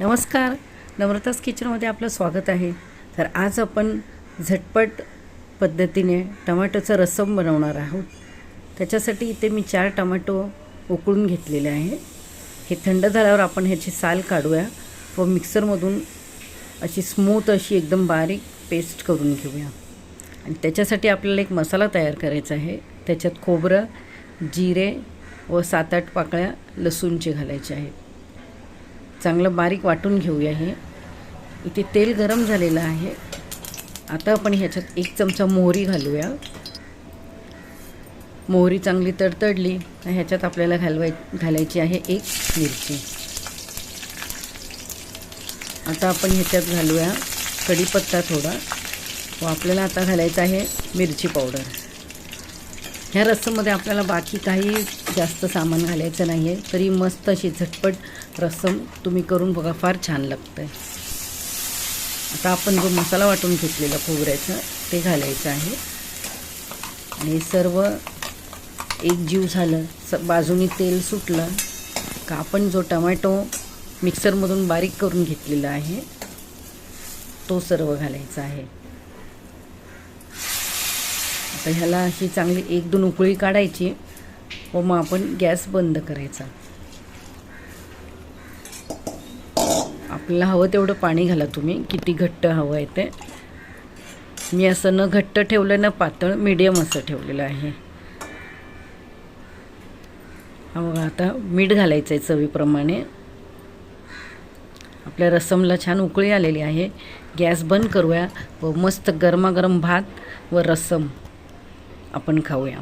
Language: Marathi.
नमस्कार. नम्रताज किचनमध्ये आपलं स्वागत आहे. तर आज आपण झटपट पद्धतीने टमाटोचा रसम बनवणार आहोत. त्याच्यासाठी इथे मी चार टमाटो उकळून घेतलेले आहे हे थंड झाल्यावर आपण ह्याची साल काढूया व मिक्सरमधून अशी स्मूथ अशी एकदम बारीक पेस्ट करून घेऊया. आणि त्याच्यासाठी आपल्याला एक मसाला तयार करायचा आहे. त्याच्यात खोबरं जिरे व सात आठ पाकळ्या लसूणचे घालायचे आहेत. चांगलं बारीक वाटून घेऊया हे. इथे तेल गरम झालेलं आहे. आता आपण ह्याच्यात एक चमचा मोहरी घालूया. मोहरी चांगली तडतडली तर ह्याच्यात आपल्याला घालवाय घालायची आहे एक मिरची. आता आपण ह्याच्यात घालूया कढीपत्ता थोडा. व आपल्याला आता घालायचं आहे मिरची पावडर. ह्या रस्सममध्ये आपल्याला बाकी काही जास्त सामान घालायचं नाही आहे तरी मस्त अशी झटपट रस्सम तुम्ही करून बघा फार छान लागतं आहे आता आपण जो मसाला वाटून घेतलेला खोबऱ्याचा ते घालायचं आहे. आणि सर्व एक जीव झालं. स बाजूनी तेल सुटलं का आपण जो टमॅटो मिक्सरमधून बारीक करून घेतलेला आहे तो सर्व घालायचा आहे. आता ह्याला अशी चांगली एक दोन उकळी काढायची व मग आपण गॅस बंद करायचा. आपल्याला हवं तेवढं पाणी घाला तुम्ही किती घट्ट हवं आहे ते. मी असं न घट्ट ठेवलं ना पातळ मीडियम असं ठेवलेलं आहे. बघा आता मीठ घालायचं आहे चवीप्रमाणे. आपल्या रसमला छान उकळी आलेली आहे. गॅस बंद करूया व मस्त गरमागरम भात व रसम. आपण खाऊया.